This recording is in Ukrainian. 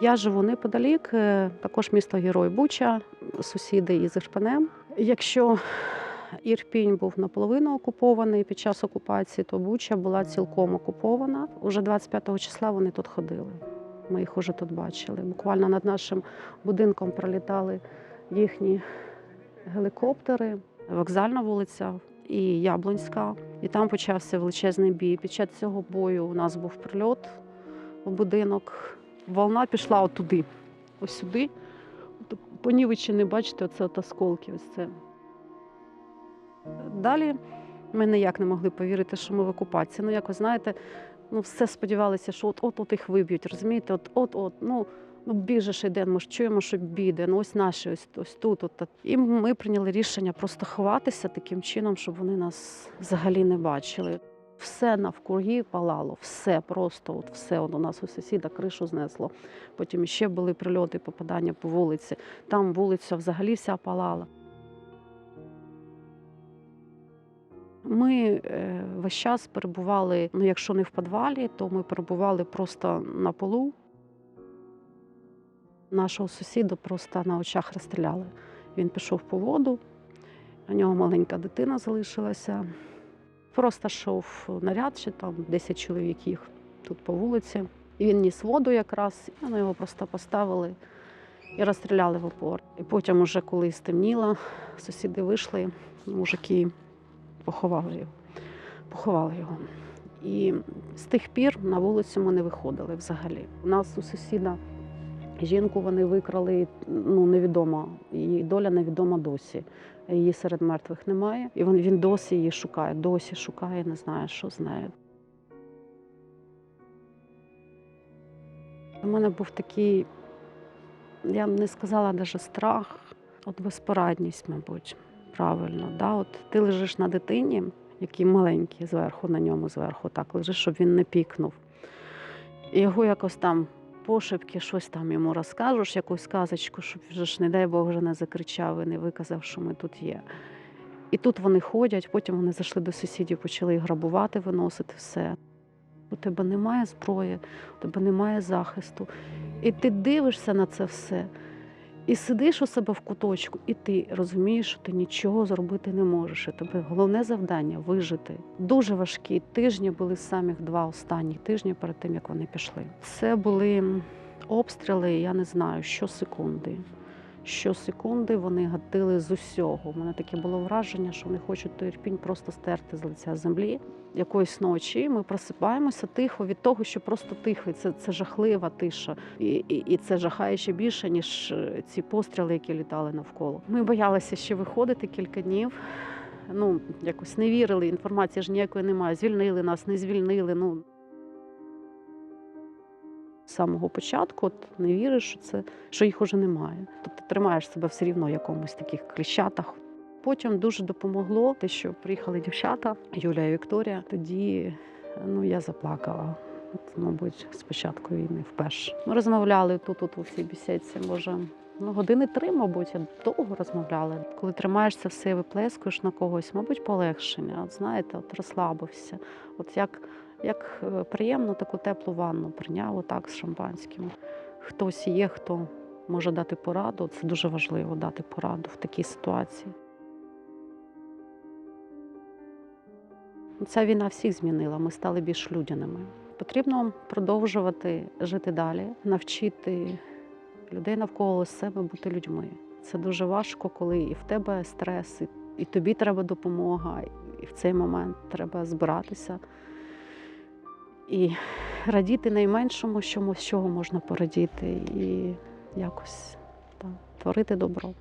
Я живу неподалік, е, також місто Герой Буча, сусіди із Ірпенем. Якщо Ірпінь був наполовину окупований під час окупації, то Буча була цілком окупована. Уже 25 числа вони тут ходили. Ми їх уже тут бачили. Буквально над нашим будинком пролітали їхні гелікоптери, вокзальна вулиця і Яблонська. І там почався величезний бій. Під час цього бою у нас був прильот у будинок. Волна пішла отуди, ось сюди. Понівечені, бачите, оце от осколки. Ось це. Далі ми ніяк не могли повірити, що ми в окупації. Ну, якось, знаєте, ну, все сподівалися, що от-от їх виб'ють, розумієте? От-от-от. Ну, ну біжиш йде, ми ж чуємо, що біде. Ну ось наші, ось, ось тут. От, от. І ми прийняли рішення просто ховатися таким чином, щоб вони нас взагалі не бачили. Все навкруги палало, все просто, от все. От у нас у сусіда кришу знесло. Потім ще були прильоти, попадання по вулиці. Там вулиця взагалі вся палала. Ми е, весь час перебували, ну якщо не в підвалі, то ми перебували просто на полу. Нашого сусіда просто на очах розстріляли. Він пішов по воду, у нього маленька дитина залишилася. Просто йшов наряд, чи там 10 чоловік їх тут по вулиці. І він ніс воду якраз, і вони його просто поставили і розстріляли в опор. І потім, уже коли стемніло, сусіди вийшли, мужики поховали його. Поховали його. І з тих пір на вулицю ми не виходили взагалі. У нас у сусіда жінку вони викрали, ну невідомо, її доля невідома досі. Її серед мертвих немає. І він, він досі її шукає, досі шукає, не знає, що з нею. У мене був такий, я б не сказала навіть страх, от безпорадність, мабуть, правильно. Да? От ти лежиш на дитині, який маленький зверху, на ньому зверху так лежиш, щоб він не пікнув. І його якось там пошепки щось там йому розкажеш, якусь казочку, щоб вже ж, не дай Бог, вже не закричав і не виказав, що ми тут є. І тут вони ходять, потім вони зайшли до сусідів, почали грабувати, виносити все. У тебе немає зброї, у тебе немає захисту. І ти дивишся на це все, і сидиш у себе в куточку, і ти розумієш, що ти нічого зробити не можеш. І тебе головне завдання вижити. Дуже важкі тижні були самих два останні тижні перед тим, як вони пішли. Це були обстріли, я не знаю, щосекунди. Щосекунди вони гатили з усього. У мене таке було враження, що вони хочуть той Ірпінь просто стерти з лиця землі. Якоїсь ночі ми просипаємося тихо від того, що просто тихо. Це, це жахлива тиша. І, і, і це жахає ще більше, ніж е, ці постріли, які літали навколо. Ми боялися ще виходити кілька днів. Ну, якось не вірили, інформації ж ніякої немає. Звільнили нас, не звільнили. Ну, з самого початку от не віриш, що це що їх уже немає. Тобто тримаєш себе все рівно в якомусь таких кліщатах. Потім дуже допомогло те, що приїхали дівчата Юля і Вікторія. Тоді ну я заплакала. От, мабуть, з початку війни вперше. Ми розмовляли тут, тут у всій бісідці, може. Ну, години три, мабуть, довго розмовляли. Коли тримаєшся все виплескуєш на когось, мабуть, полегшення. От знаєте, от розслабився. От як як е, приємно таку теплу ванну прийняв отак з шампанським. Хтось є, хто може дати пораду. Це дуже важливо дати пораду в такій ситуації. Ця війна всіх змінила, ми стали більш людяними. Потрібно продовжувати жити далі, навчити людей навколо себе бути людьми. Це дуже важко, коли і в тебе стрес, і, і тобі треба допомога, і в цей момент треба збиратися і радіти найменшому, чому з чого можна порадіти, і якось так, творити добро.